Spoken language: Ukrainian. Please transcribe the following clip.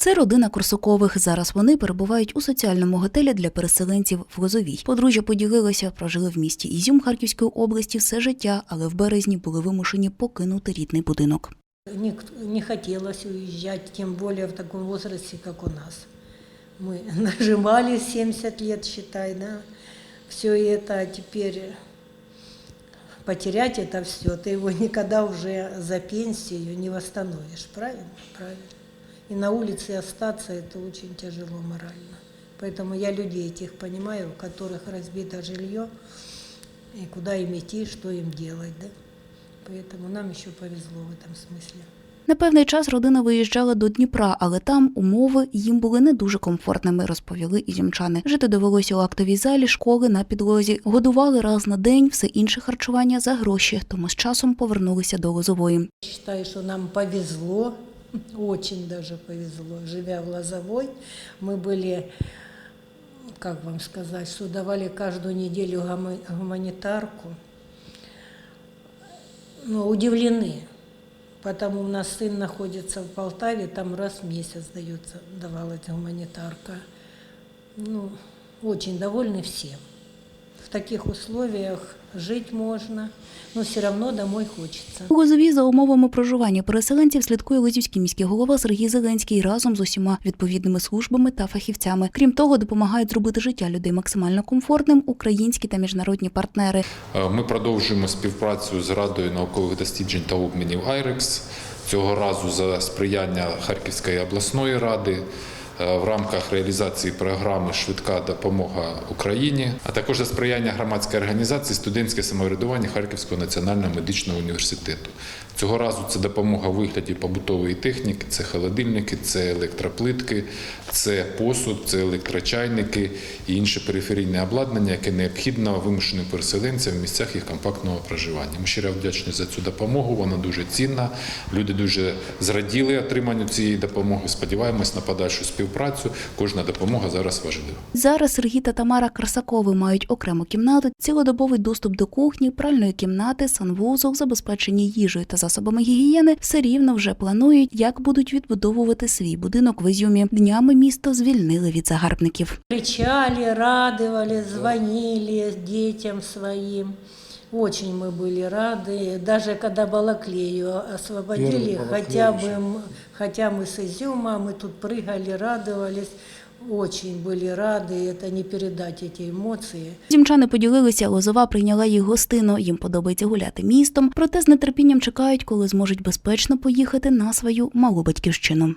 Це родина Корсукових. Зараз вони перебувають у соціальному готелі для переселенців в Лозовій. Подружжя поділилося, прожили в місті Ізюм Харківської області все життя, але в березні були вимушені покинути рідний будинок. Ник- Не хотелось уезжать, тем более в таком возрасте, как у нас. Мы нажимали 70 лет, считай, да, все это, а теперь потерять это все, ты его никогда уже за пенсию не восстановишь, правильно? Правильно. И на улице остаться это очень тяжело морально. Поэтому я людей этих понимаю, у которых разбито жилье, и куда им идти, что им делать, да. Поэтому нам еще повезло в этом смысле. На певний час родина виїжджала до Дніпра, але там умови їм були не дуже комфортними, розповіли ізюмчани. Жити довелося у актовій залі школи на підлозі. Годували раз на день, все інше харчування за гроші, тому з часом повернулися до Лозової. Считаю, что нам повезло, Очень даже повезло. Живя в Лозовой, мы были, как вам сказать, что давали каждую неделю гуманитарку. Ну, удивлены, потому у нас сын находится в Полтаве, там раз в месяц дается, давалась гуманитарка. Ну, очень довольны все. В таких условиях жить можно, но все равно домой хочется. У Лозовій за умовами проживання переселенців слідкує Лозівський міський голова Сергій Зеленський разом з усіма відповідними службами та фахівцями. Крім того, допомагають зробити життя людей максимально комфортним українські та міжнародні партнери. Е, Ми продовжуємо співпрацю з Радою наукових досліджень та обмінів «Айрекс». Цього разу за сприяння Харківської обласної ради в рамках реалізації програми Швидка допомога Україні, а також за сприяння громадської організації Студентське самоврядування Харківського національного медичного університету. Цього разу це допомога у вигляді побутової техніки, це холодильники, це електроплитки, це посуд, це електрочайники і інше периферійне обладнання, яке необхідно вимушеним переселенцям в місцях їх компактного проживання. Ми щиро вдячні за цю допомогу. Вона дуже цінна. Люди дуже зраділи отриманню цієї допомоги. Сподіваємось на подальшу співпрацю. Кожна допомога зараз важлива. Зараз Сергій та Тамара Красакови мають окрему кімнату, цілодобовий доступ до кухні, пральної кімнати, санвузол, забезпечені їжею та засобами гігієни. Все рівно вже планують, як будуть відбудовувати свій будинок в Ізюмі. Днями місто звільнили від загарбників. Кричали, радовали, звонили детям своим. Очень мы были рады. Даже когда Балаклею освободили, Первый Балаклею хотя бы еще. м- хотя мы с Изюма, мы тут прыгали, радовались. Очень были рады. Это не передать эти эмоции. Зімчани поділилися, Лозова прийняла їх гостину. Їм подобається гуляти містом, проте з нетерпінням чекають, коли зможуть безпечно поїхати на свою малу батьківщину.